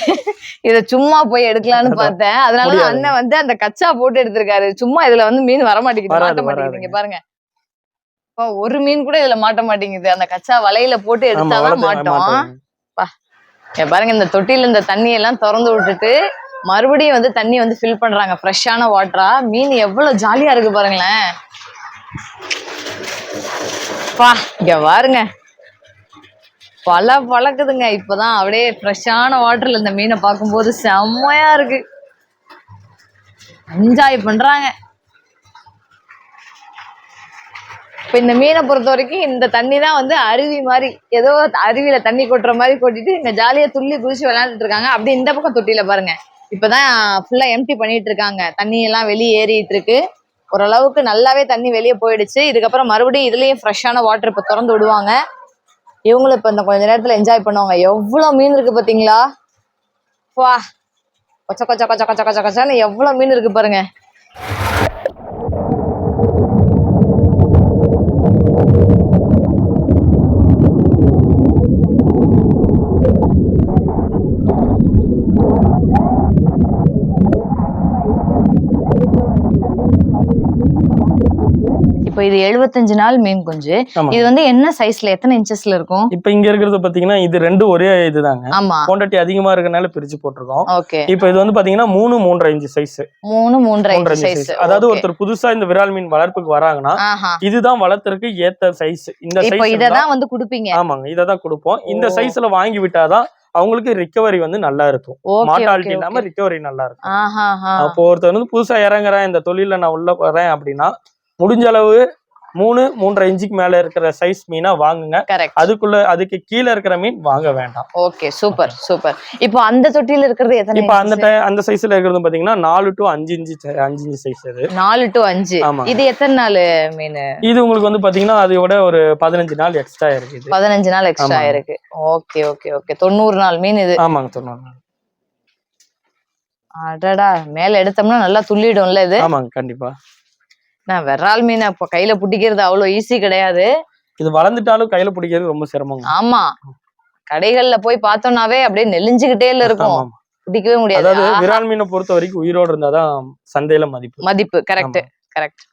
இத சும்மா போய் எடுக்கலாம்னு. பார்த்தேன். அதனால. அண்ணன் வந்து அந்த கச்சா போட்டு எடுத்திருக்காரு. சும்மா இதுல வந்து மீன் வர மாட்டேங்குது. மாட்ட மாட்டேங்குது. வராதுங்க. இங்க பாருங்க. ஒரு மீன் கூட இதுல மாட்ட மாட்டேங்குது. அந்த கச்சா வலையில போட்டு எடுத்தாதான் மாட்டோம். பாருங்க இந்த தொட்டில இந்த தண்ணி எல்லாம் திறந்து விட்டுட்டு மறுபடியும் வந்து தண்ணி வந்து ஃபில் பண்றாங்க. ஃப்ரெஷ்ஷான வாட்டரா மீன் எவ்வளவு ஜாலியா இருக்கு பாருங்களேன். பா இங்க பாருங்க. பல பழக்குதுங்க. இப்பதான் அப்படியே ஃப்ரெஷ்ஷான வாட்டர்ல இந்த மீனை பார்க்கும்போது செம்மையா இருக்கு. என்ஜாய் பண்றாங்க. இப்ப இந்த மீனை பொறுத்த வரைக்கும் இந்த தண்ணி தான் வந்து அருவி மாதிரி ஏதோ அருவியில தண்ணி கொட்டுற மாதிரி கொட்டிட்டு இங்க ஜாலியா துள்ளி குதிச்சு விளையாண்டுட்டு இருக்காங்க. அப்படியே இந்த பக்கம் தொட்டியில பாருங்க. இப்பதான் ஃபுல்லா எம்டி பண்ணிட்டு இருக்காங்க. தண்ணி எல்லாம் வெளியே ஏறிட்டு இருக்கு. ஓரளவுக்கு நல்லாவே தண்ணி வெளியே போயிடுச்சு. இதுக்கப்புறம் மறுபடியும் இதுலயும் ஃப்ரெஷ்ஷான வாட்டர் இப்ப திறந்து விடுவாங்க. இவங்களும் இப்ப இந்த கொஞ்ச நேரத்துல என்ஜாய் பண்ணுவாங்க. எவ்வளவு மீன் இருக்கு பாத்தீங்களா? வா. கொச்ச கொச்ச கொச்ச கொச்ச கொச்ச கொச்சன்னு எவ்வளவு மீன் இருக்கு பாருங்க. இப்போ இது எழுபத்தஞ்சு நாள் மீன் குஞ்சு. இது வந்து என்ன சைஸ்ல எத்தனை இன்ச்சஸ்ல இருக்கும்? இப்ப இங்க இருக்கிறது பாத்தீங்கன்னா இது ரெண்டு ஒரே இதுதாங்க. ஆமா. குவான்டிட்டி அதிகமா இருக்கனால பிரிச்சு போட்டிருக்கோம். ஓகே. இப்ப இது வந்து பாத்தீங்கன்னா மூணு மூன்றரை இன்ச்சு சைஸ் மூணு மூன்றரை இன்ச்சு சைஸ் அதாவது ஒருத்தர் புதுசா இந்த விரால் மீன் வளர்ப்புக்கு வராங்கன்னா இதுதான் வளர்த்துறதுக்கு ஏத்த சைஸ் இந்த சைஸ் இததான் வந்து குடுப்பீங்க. ஆமாங்க இததான் கொடுப்போம். இந்த. சைஸ்ல வாங்கி விட்டாதான் அவங்களுக்கு ரிகவரி வந்து நல்லா இருக்கும். மார்டாலிட்டி இல்லாம ரிகவரி நல்லா இருக்கும். அப்போ ஒருத்தர் வந்து புதுசா இறங்குறேன் இந்த தொழில நான் உள்ள வரேன் அப்படின்னா முடிஞ்ச அளவு மூணு மூன்றரை இன்ச்சுக்கு மேல இருக்கிற சைஸ் மீனா வாங்குங்க. அதுக்குள்ள அதுக்கு கீழே இருக்கிற மீன் வாங்க வேண்டாம். ஓகே சூப்பர் சூப்பர் இப்போ அந்த தொட்டியில இருக்கிறது எத்தனை இப்ப அந்த அந்த சைஸ்ல இருக்கிறது பாத்தீங்கன்னா நாலு டு அஞ்சு இன்ச்சு அஞ்சு இன்ச்சு சைஸ் அது. நாலு டு அஞ்சு. இது எத்தனை நாள் மீன்? இது உங்களுக்கு வந்து பாத்தீங்கன்னா அதோட ஒரு பதினஞ்சு நாள் எக்ஸ்ட்ரா இருக்குது. பதினஞ்சு நாள் எக்ஸ்ட்ரா. இருக்கு. ஓகே ஓகே ஓகே தொண்ணூறு நாள் மீன் இது. ஆமாங்க சொன்னாங்க அடடா மேல எடுத்தோம்னா நல்லா துள்ளிடும்ல இது? ஆமாங்க கண்டிப்பா. நான் விரால் மீன் அப்ப கையில புடிக்கிறது அவ்வளவு ஈஸி கிடையாது. இது வளர்ந்துட்டாலும் கையில பிடிக்கிறது ரொம்ப சிரமங்க. ஆமா. கடைகள்ல போய் பார்த்தோம்னாவே அப்படியே நெலிஞ்சுகிட்டே இருக்கும். பிடிக்கவே முடியாது. அதாவது விரால் மீனை பொறுத்த வரைக்கும் உயிரோடு இருந்தாதான் சந்தையில மதிப்பு. மதிப்பு. கரெக்ட். கரெக்ட்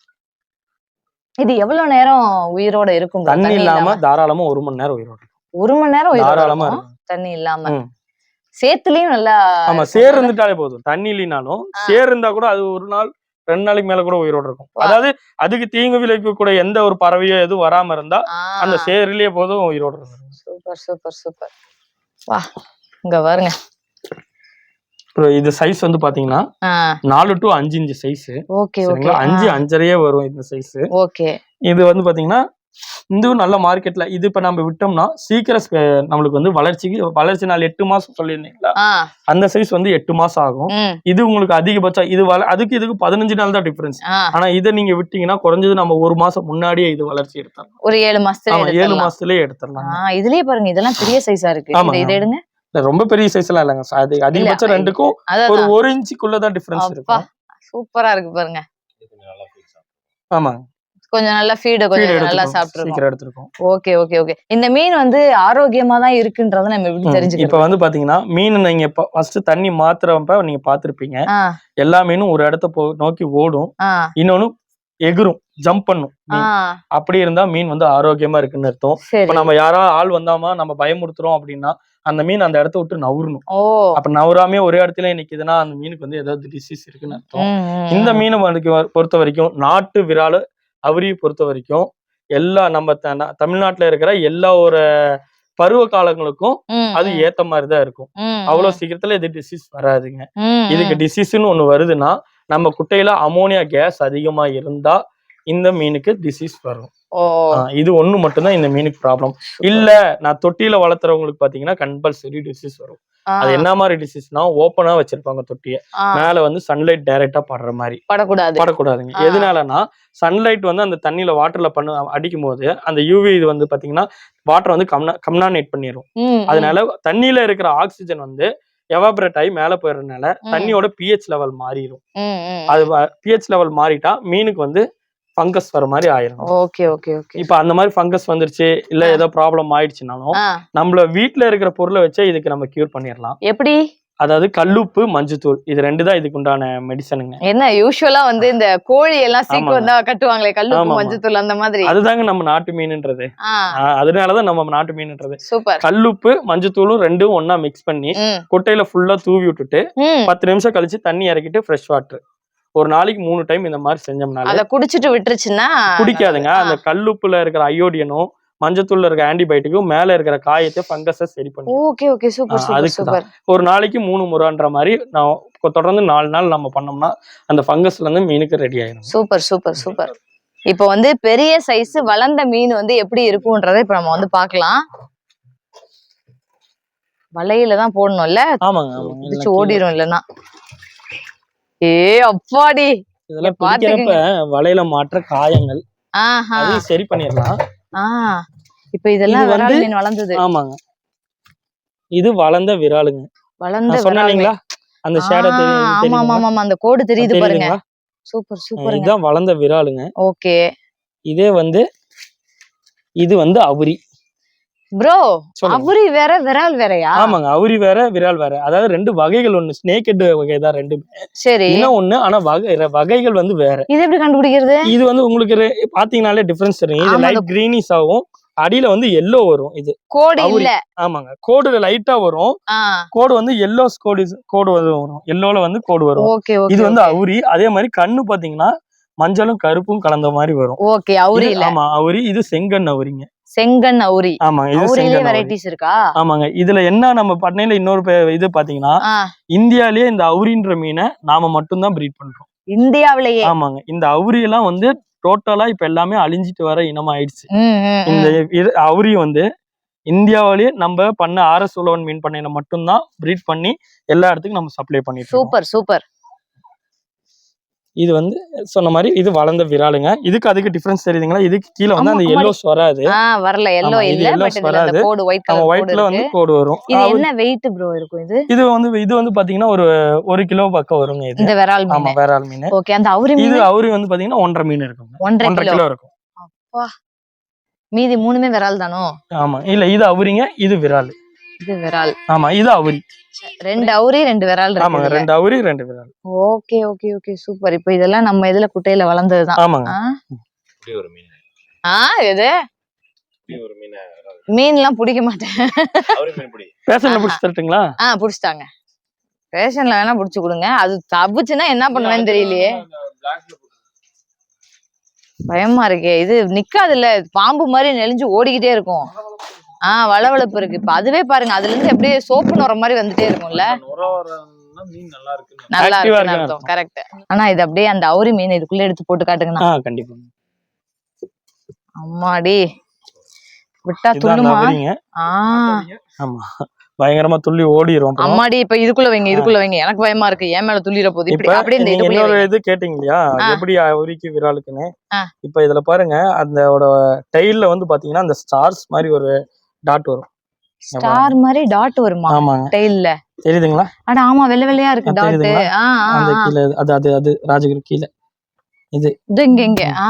இது எவ்வளவு நேரம் உயிரோட இருக்கும்? தண்ணி இல்லாம தாராளமா ஒரு மணி நேரம் உயிரோடு. ஒரு மணி நேரம் தாராளமா தண்ணி இல்லாம. சேத்துலயும் நல்லா ஆமா சேர் இருந்துட்டாலே போதும். தண்ணி இல்லைனாலும் சேர் இருந்தா கூட அது ஒரு நாள் ரெண்டு நாளைக்கு மேல கூட உயிரோட இருக்கும். அதாவது அதுக்கு தீங்கு விளைவிக்கக்கூடிய எந்த ஒரு பறவையோ எதுவும் வராம இருந்தா அந்த சேர்லயே போதும் உயிரோட இருக்கும். Super super super. வா இங்க பாருங்க. இது சைஸ் வந்து பாத்தீங்கன்னா நாலு டு அஞ்சு இன்ச்சு சைஸ் ஓகே அஞ்சு அஞ்சரையே வரும் இந்த சைஸ் ஓகே. இது வந்து பாத்தீங்கன்னா இதுவும் நல்ல மார்க்கெட்ல இது இப்ப நம்ம விட்டோம்னா சீக்கிரம் நம்மளுக்கு வந்து வளர்ச்சிக்கு வளர்ச்சி நாள் எட்டு மாசம் சொல்லியிருந்தீங்களா? அந்த சைஸ் வந்து எட்டு மாசம் ஆகும். இது உங்களுக்கு அதிகபட்சம் இது வள அதுக்கு இதுக்கு பதினஞ்சு நாள் தான் டிஃபரன்ஸ் ஆனா இதை நீங்க விட்டீங்கன்னா குறைஞ்சது நம்ம ஒரு மாசம் முன்னாடியே இது வளர்ச்சி எடுத்துடலாம். ஒரு ஏழு மாசத்துல ஏழு எடுத்துடலாம். மாசத்துலயே எடுத்துடலாம் ஆ இதுலயே பாருங்க இதெல்லாம் பெரிய சைஸா இருக்கு. ஆமா, இதை-. எடுங்க. இல்ல, ரொம்ப பெரிய சைஸ் எல்லாம் இல்லைங்க. சா- அது அதிகபட்சம் ரெண்டுக்கும் ஒரு ஒரு இன்ச்சுக்குள்ளதான் டிஃபரன்ஸ் இருக்கும். சூப்பரா இருக்கு பாருங்க. ஆமா கொஞ்சம் நல்லா ஃபீடு கொஞ்சம் நல்லா. சாப்பிட்டுருக்கோம். ஓகே ஓகே ஓகே இந்த மீன் வந்து ஆரோக்கியமா தான் இருக்குன்றத நம்ம எப்படி இப்ப தெரிஞ்சுக்கிறோம் வந்து பாத்தீங்கன்னா மீன் நீங்க ஃபர்ஸ்ட் தண்ணி மாத்துறப்ப நீங்க பாத்திருப்பீங்க. எல்லா மீனும் ஒரு இடத்த போ நோக்கி ஓடும். இன்னொன்னு எகிரும் ஜம்ப் பண்ணும். அப்படி இருந்தா மீன் வந்து ஆரோக்கியமா இருக்குன்னு அர்த்தம். இப்ப நம்ம யாரா ஆள் வந்தாமா நம்ம பயமுறுத்துறோம் அப்படின்னா அந்த மீன் அந்த இடத்த விட்டு நவுறணும். அப்ப நவராமே ஒரே இடத்துல நிக்குதுன்னா அந்த மீனுக்கு வந்து ஏதாவது டிசீஸ் இருக்குன்னு அர்த்தம். இந்த. மீனை பொறுத்த வரைக்கும் நாட்டு விரால் அவரியை பொறுத்த வரைக்கும் எல்லா நம்ம தமிழ்நாட்டுல இருக்கிற எல்லா ஒரு பருவ காலங்களுக்கும் அது ஏத்த மாதிரி தான் இருக்கும் அவ்வளவு சீக்கிரத்துல இது டிசீஸ் வராதுங்க. இதுக்கு. டிசீஸ்னு ஒண்ணு வருதுன்னா நம்ம குட்டையில அமோனியா கேஸ் அதிகமா இருந்தா இந்த மீனுக்கு டிசீஸ் வரும். இது ஒண்ணு மட்டும்தான் இந்த மீனுக்கு ப்ராப்ளம் இல்ல நான் தொட்டியில வளர்த்துறவங்களுக்கு பாத்தீங்கன்னா கம்பல்சரி டிசீஸ் வரும். அது என்ன மாதிரி டிசீஸ்னா ஓப்பனா வச்சிருப்பாங்க தொட்டியை. மேல வந்து சன்லைட் டைரக்டா படுற மாதிரி. படக்கூடாது. படக்கூடாதுங்க. எதனாலனா சன்லைட் வந்து அந்த தண்ணியில வாட்டர்ல பண்ண அடிக்கும் போது அந்த யூவி இது வந்து பாத்தீங்கன்னா வாட்டர் வந்து கம்னா கம்னானேட் பண்ணிரும். ம், ம். அதனால தண்ணியில இருக்கிற ஆக்சிஜன் வந்து எவாபரேட் ஆகி மேல போயிடுறதுனால. தண்ணியோட பிஹெச் லெவல் மாறிடும். அது பிஹெச் லெவல் மாறிட்டா மீனுக்கு வந்து ஃபங்கஸ் வர மாதிரி ஆயிரும். Okay okay okay. இப்ப அந்த மாதிரி ஃபங்கஸ் வந்துருச்சு இல்ல. ஏதோ ப்ராப்ளம் ஆயிடுச்சுனாலும் நம்மள வீட்ல இருக்கிற பொருளை வச்சே இதுக்கு நம்ம கியூர் பண்ணிடலாம். எப்படி? அதாவது கல்லுப்பு மஞ்சத்தூள் இது ரெண்டு தான் இதுக்கு உண்டான மெடிசனுங்க என்ன யூஸ்வலா வந்து இந்த கோழி எல்லாம் சீக்கு ஆமாங்க. வந்தா கட்டுவாங்களே கல்லுப்பு. மஞ்சத்தூள் அந்த மாதிரி? அதுதாங்க நம்ம நாட்டு மீனுன்றது. அதனாலதான் நம்ம நாட்டு மீனுன்றது. சூப்பர். கல்லுப்பு மஞ்சத்தூளும் ரெண்டும் ஒண்ணா மிக்ஸ் பண்ணி கொட்டையில ஃபுல்லா தூவி விட்டுட்டு பத்து நிமிஷம் கழிச்சு தண்ணி இறக்கிட்டு ஃப்ரெஷ் வாட்டர் ஒரு நாளைக்கு மூணு டைம் இந்த மாதிரி செஞ்சோம்னால அத குடிச்சிட்டு விட்டுருச்சுன்னா குடிக்காதுங்க. அந்த கல்லுப்புல இருக்கிற அயோடியனும் மஞ்சத்தூள்ல இருக்கிற ஆன்டிபயோட்டிக்கும் மேல இருக்கிற காயத்தை ஃபங்கஸை சரி ஆ, பண்ணும் ஓகே ஓகே. சூப்பர் அதுக்கு சூப்பர் ஒரு நாளைக்கு மூணு முறைன்ற மாதிரி நான் தொடர்ந்து நாலு நாள் நம்ம பண்ணோம்னா அந்த ஃபங்கஸ்ல இருந்து மீனுக்கு ரெடி ஆயிடும் சூப்பர் சூப்பர் சூப்பர். இப்போ வந்து பெரிய சைஸ் வளர்ந்த மீன் வந்து எப்படி இருக்கும்ன்றதை இப்ப நம்ம வந்து பார்க்கலாம். வலையில தான் போடணும்ல? ஆமாங்க ஓடிரும் இல்லைன்னா. ஏ அப்பாடி. இதெல்லாம். பிடிக்கிறப்ப வலையில மாற்ற காயங்கள். ஆஹா. அதையும் சரி பண்ணிடலாம். ஆ. இப்ப இதெல்லாம் வந்து- வளர்ந்தது. ஆமாங்க. இது வளர்ந்த விராலுங்க. வளர்ந்த இல்லைங்களா? அந்த. ஷேடோ ஆ, ஆமா ஆமா அந்த கோடு தெரியுது பாருங்க. சூப்பர் சூப்பருங்க. இதுதான் வளர்ந்த விராலுங்க. ஓகே. இதே வந்து இது வந்து அவுரி. ப்ரோ அபுரி வேற விரால் வேறயா? ஆமாங்க அவுரி வேற விரால் வேற. அதாவது ரெண்டு வகைகள் ஒண்ணு ஸ்னேக் ஹெட் வகை தான் ரெண்டு. சரி. இன்னும் ஒண்ணு ஆனா வகை வகைகள் வந்து வேற. இது எப்படி கண்டுபிடிக்கிறது? இது வந்து உங்களுக்கு பாத்தீங்கன்னாலே டிஃபரன்ஸ் தெரியும் இது லைட் கிரீனிஷ் ஆகும். அடியில வந்து எல்லோ வரும் இது. கோடு அவுரி. இல்ல. ஆமாங்க. கோடு லைட்டா வரும். கோடு வந்து எல்லோ கோடு கோடு வரும். எல்லோல வந்து கோடு வரும். இது வந்து அவுரி அதே மாதிரி கண்ணு பாத்தீங்கன்னா மஞ்சளும் கருப்பும் கலந்த மாதிரி வரும். ஓகே அவுரி ஆமா அவுரி இது செங்கண் அவுரிங்க. செங்கன் அவுரி. ஆமாங்க இது அவுரி. வெரைட்டிஸ் இருக்கா? ஆமாங்க இதுல என்ன நம்ம பண்ணையில இன்னொரு இது பாத்தீங்கன்னா இந்தியாலயே இந்த அவுரின்ற மீனை நாம மட்டும்தான் ப்ரீட் பண்றோம். இந்தியாவிலேயே? ஆமாங்க இந்த அவுரி எல்லாம் வந்து டோட்டலா இப்ப எல்லாமே அழிஞ்சிட்டு வர இனமாயிடுச்சு. ம், ம், இந்த அவுரி வந்து இந்தியாவிலேயே நம்ம பண்ண ஆர்எஸ் உழவன் மீன் பண்ணையில மட்டும்தான் ப்ரீட் பண்ணி எல்லா இடத்துக்கும் நம்ம சப்ளை பண்ணிட்டு இருக்கோம். Super super. இது வந்து சொன்ன மாதிரி இது வளர்ந்த விராலுங்க இதுக்கு அதுக்கு டிஃபரன்ஸ் தெரியுதுங்களா? இதுக்கு கீழே வந்து ஆமா, அந்த. எல்லோஸ் வராது. வரல. எல்லோ ஆமா, இது இல்ல அந்த வராது. கோடு ஒயிட் நம்ம கலர் ஒயிட்ல வந்து கோடு வரும். இது என்ன வெயிட் ப்ரோ இருக்கும் இது? இது வந்து இது வந்து பாத்தீங்கன்னா ஒரு ஒரு கிலோ பக்கம் வருங்க இது. இந்த விரால் ஆமா மீன். வேறால் மீன். ஓகே அந்த அவுரி இது மீன்? அவுரி வந்து பாத்தீங்கன்னா ஒன்றரை மீன் இருக்குங்க. ஒன்றரை ஒன்றரை கிலோ. கிலோ இருக்கும். மீதி மூணுமே விரால் தானோ? ஆமா இல்ல இது அவுரிங்க இது விரால். இது விரால். ஆமா இது அவுரி. ரெண்டு அவுரி ரெண்டு விரால் ஆமாங்க ரெண்டு அவுரி ரெண்டு விரால். Okay okay okay super. இப்போ இதெல்லாம் நம்ம இதுல குட்டையில வளர்ந்ததுதான். ஆமாங்க? இப்படி ஒரு மீன். ஆ இது இப்படி ஒரு மீனை மீன் எல்லாம் பிடிக்க மாட்டேன். அவரு மீன் பிடி. பேசன்ல ஆஹா. பிடிச்சி தரட்டுங்களா? ஆ புடிச்சிட்டாங்க. ரேஷன்ல வேணா புடிச்சு கொடுங்க. அது தப்புச்சுன்னா என்ன பண்ணுவேன்னு தெரியலையே. பயமா இருக்கே. இது நிக்காதுல்ல. பாம்பு மாதிரி நெளிஞ்சு ஓடிக்கிட்டே இருக்கும். ஆஹ் வளவளப்பு இருக்கு. இப்ப அதுவே பாருங்க அதுல இருந்து அப்படியே சோப்பு நுற மாதிரி வந்துட்டே இருக்கும்ல. மீன் நல்லா இருக்குன்னு அர்த்தம். கரெக்ட் ஆனா இது அப்படியே அந்த அவுரி மீன் இதுக்குள்ள எடுத்து போட்டு காட்டுங்கண்ணா. ஆ கண்டிப்பா. அம்மாடி. விட்டா துள்ளுமா? ஆமா. பயங்கரமா துள்ளி ஓடிரும். அம்மாடி இப்ப இதுக்குள்ள வைங்க இதுக்குள்ள வைங்க. எனக்கு பயமா இருக்கு. என் மேல துள்ளிட போகுது இப்படி இப்ப அப்படியே இந்த இன்னொரு. இது கேட்டீங்க இல்லையா. எப்படி அவரிக்கு விராலுக்குன்னு. இப்ப இதுல பாருங்க அதோட டெய்ல வந்து பாத்தீங்கன்னா அந்த ஸ்டார்ஸ் மாதிரி ஒரு டாட் வரும். ஸ்டார் மாதிரி டாட் வருமா? ஆமாங்க. டெய்ல்ல தெரியுதுங்களா? அட ஆமா வெள்ளை வெள்ளையா இருக்கு ஆ, டாட் தெரியுதுங்களா? அந்த கீழே அது அது அது ராஜகிரி கீழே. இது. இங்க இங்க. ஆ.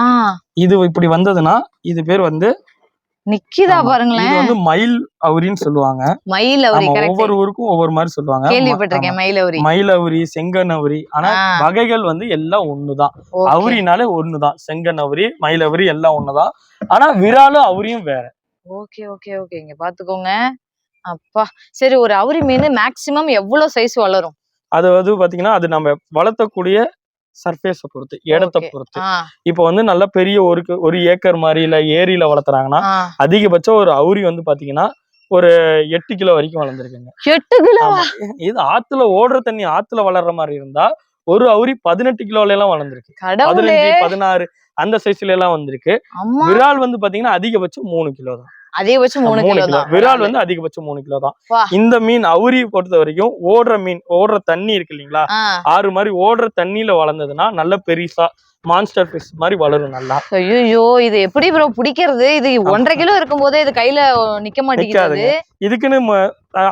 இது இப்படி வந்ததுன்னா இது பேர் வந்து நிக்கிதா பாருங்களேன். இது வந்து மயில் அவுரின்னு சொல்லுவாங்க. மயில் அவரி ஒவ்வொரு ஊருக்கும் ஒவ்வொரு மாதிரி சொல்லுவாங்க. கேள்விப்பட்டிருக்கேன் மயில் அவரி. மயில் அவுரி செங்கன் அவுரி. ஆனா ஆ. வகைகள் வந்து எல்லாம் ஒண்ணுதான். அவுரினாலே ஒண்ணுதான். செங்கன் அவுரி மயில் அவுரி எல்லாம் ஒண்ணுதான். ஆனா விராலும் அவுரியும் வேற. Okay okay okay. இங்க பாத்துக்கோங்க. அப்பா. சரி ஒரு அவுரி மீன் மேக்ஸிமம் எவ்வளவு சைஸ் வளரும்? அது வந்து பாத்தீங்கன்னா அது நம்ம வளர்த்தக்கூடிய சர்ஃபேஸை பொறுத்து இடத்த. பொறுத்து. ஆ, இப்போ வந்து நல்ல பெரிய ஒரு ஒரு ஏக்கர் மாதிரி இல்ல ஏரியில வளர்த்துறாங்கன்னா ஆ. அதிகபட்சம் ஒரு அவுரி வந்து பாத்தீங்கன்னா ஒரு எட்டு கிலோ வரைக்கும் வளர்ந்துருக்குங்க. எட்டு கிலோ ஆமா. இது ஆத்துல ஓடுற தண்ணி ஆத்துல வளர்ற மாதிரி இருந்தா ஒரு அவுரி பதினெட்டு கிலோல எல்லாம் வளர்ந்துருக்கு பதினஞ்சு பதினாறு அந்த சைஸ்ல எல்லாம் வந்திருக்கு. விரால் வந்து பாத்தீங்கன்னா அதிகபட்சம் மூணு கிலோ தான். அதிகபட்சம் மூணு கிலோ. தான் விரால் வந்து அதிகபட்சம் மூணு கிலோ தான். இந்த மீன் அவுரி பொறுத்த வரைக்கும் ஓடுற மீன் ஓடுற தண்ணி இருக்கு இல்லைங்களா? ஆறு மாதிரி ஓடுற தண்ணியில வளர்ந்ததுன்னா நல்ல பெருசா மான்ஸ்டர் ஃபிஷ் மாதிரி வளரும் நல்லா. ஐயோ இது எப்படி ப்ரோ பிடிக்கிறது? இது ஒன்றரை கிலோ இருக்கும் போதே இது கையில நிக்க மாட்டேங்குது. இதுக்குன்னு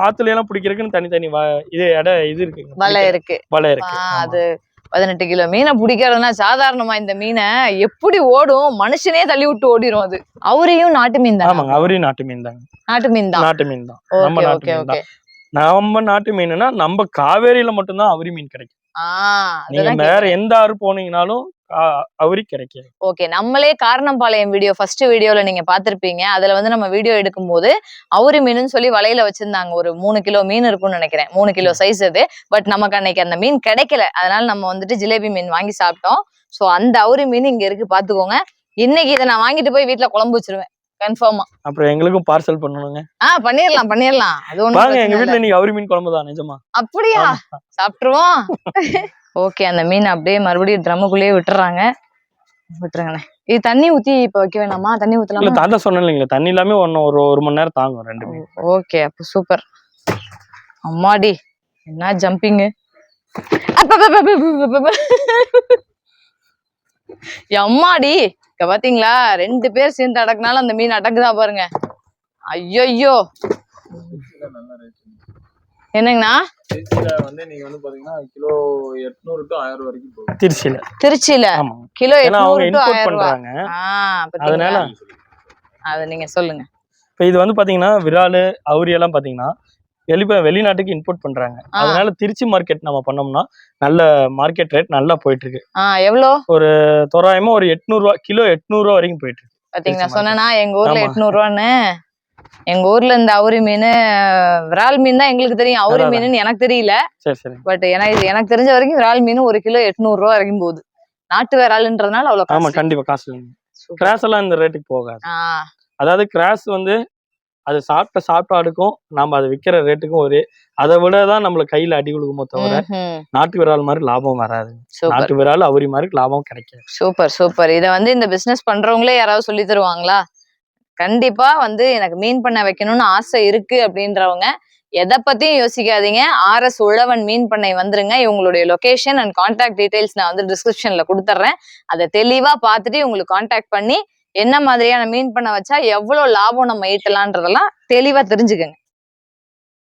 ஆத்துல எல்லாம் பிடிக்கிறதுக்குன்னு தனித்தனி இது இட இது இருக்கு வலை இருக்கு. வலை இருக்கு. அது பதினெட்டு கிலோ மீனை பிடிக்கிறதுனா சாதாரணமா இந்த மீனை எப்படி ஓடும்? மனுஷனே தள்ளி விட்டு ஓடிரும் அது. அவரையும் நாட்டு மீன் தான்? ஆமாங்க அவரி நாட்டு மீன் தாங்க. நாட்டு மீன் தான். நாட்டு மீன் தான். நம்ம நாட்டு மீன் தான். நம்ம நாட்டு மீனுனா நம்ம காவேரியில மட்டும்தான் அவரி மீன் கிடைக்கும். நீங்க வேற எந்த ஆறு போனீங்கனாலும் அவரி கிடைக்காது ஓகே நம்மளே காரணம்பாளையம் வீடியோ ஃபர்ஸ்ட் வீடியோல நீங்க பாத்திருப்பீங்க அதுல வந்து நம்ம வீடியோ எடுக்கும்போது அவுரி மீனுன்னு சொல்லி வலையில வச்சிருந்தாங்க. ஒரு மூணு கிலோ மீன் இருக்கும்னு நினைக்கிறேன். மூணு கிலோ சைஸ் அது. பட் நமக்கு அன்னைக்கு அந்த மீன் கிடைக்கல. அதனால நம்ம வந்துட்டு ஜிலேபி மீன் வாங்கி சாப்பிட்டோம். சோ அந்த அவுரி மீன் இங்க இருக்கு. பாத்துக்கோங்க இன்னைக்கு இதை நான் வாங்கிட்டு போய் வீட்ல குழம்பு வச்சிருவேன். கன்ஃபார்மா அப்புறம் எங்களுக்கும் பார்சல் பண்ணணுங்க. ஆ பண்ணிடலாம் பண்ணிடலாம் அது வாங்க எங்க ஒண்ணு வீட்ல இன்னைக்கு அவரி மீன் குழம்பு தான் நிஜமா. அப்படியா? சாப்பிட்டுருவோம். ஓகே அந்த மீன் அப்படியே மறுபடியும் ட்ரம்முக்குள்ளேயே விட்டுறாங்க. விட்டுருங்கண்ணே. இது தண்ணி ஊத்தி இப்ப வைக்க வேணாமா? தண்ணி இல்ல ஊத்தலாமா தாத்தா சொன்னேன் இல்லைங்களா தண்ணி இல்லாம ஒன்னு ஒரு ஒரு மணி நேரம் தாங்கும் ரெண்டு மீன். ஓகே அப்ப சூப்பர் அம்மாடி என்ன ஜம்பிங்கு அம்மாடி இங்க பாத்தீங்களா? ரெண்டு பேர் சேர்ந்து அடக்குனாலும் அந்த மீன் அடக்குதா பாருங்க. ஐயோ என்னங்கண்ணா? திருச்சியில வந்து நீங்க வந்து பாத்தீங்கன்னா கிலோ எட்நூறு டு ஆயிரம் வரைக்கும் போகும். திருச்சியில. கிலோ எட்நூறு டு இம்போர்ட் ஆயிரம் ரூபாய் பண்றாங்க. ஆஹ் அதனால பாத்தீங்களா அது நீங்க சொல்லுங்க. இப்ப இது வந்து பாத்தீங்கன்னா விராலு அவுரி எல்லாம் பாத்தீங்கன்னா வெளி வெளிநாட்டுக்கு இம்போர்ட் பண்றாங்க. அதனால திருச்சி மார்க்கெட் நம்ம பண்ணோம்னா நல்ல மார்க்கெட் ரேட் நல்லா போயிட்டு இருக்கு எவ்வளோ தோராயமா ஒரு எட்நூறு ரூபா கிலோ எட்நூறு ரூபா வரைக்கும் போயிட்டு இருக்கு பாத்தீங்களா திருச்சி சொன்னேனா எங்க ஊர்ல. எட்நூறு ரூபான்னு. எங்க ஊர்ல இந்த அவுரி மீன் விரால் மீன் தான் எங்களுக்கு தெரியும். அவுரி மீன் எனக்கு தெரியல. சரி சரி. பட் எனக்கு எனக்கு தெரிஞ்ச வரைக்கும் விரால் மீன் ஒரு கிலோ எட்நூறு ரூபா வரைக்கும் போகுது. நாட்டு விராலுன்றதுனால அவ்வளவு ஆமா கண்டிப்பா காசு. கிராஸ் எல்லாம் இந்த ரேட்டுக்கு போகாது. அதாவது கிராஸ் வந்து அது சாப்பிட்ட சாப்பாடுக்கும் நாம அதை விக்கிற ரேட்டுக்கும் ஒரு அதை விட தான் நம்மளுக்கு கையில அடி கொடுக்குமோ தவிர. நாட்டு விரால் மாதிரி லாபம் வராது. நாட்டு விரால் அவுரி மாதிரி லாபம் கிடைக்காது. Super super. இத வந்து இந்த பிசினஸ் பண்றவங்களே யாராவது சொல்லி தருவாங்களா? கண்டிப்பா வந்து எனக்கு மீன் பண்ண வைக்கணும்னு ஆசை இருக்கு அப்படின்றவங்க எதை பத்தியும் யோசிக்காதீங்க. ஆர்எஸ் உழவன் மீன் பண்ணை வந்துருங்க. இவங்களுடைய லொகேஷன் அண்ட் கான்டாக்ட் டீடைல்ஸ் நான் வந்து டிஸ்கிரிப்ஷன்ல கொடுத்துட்றேன் அதை தெளிவா பார்த்துட்டு உங்களுக்கு கான்டாக்ட் பண்ணி என்ன மாதிரியான மீன் பண்ண வச்சா எவ்வளவு லாபம் நம்ம ஈட்டலான்றதெல்லாம் தெளிவா தெரிஞ்சுக்கங்க.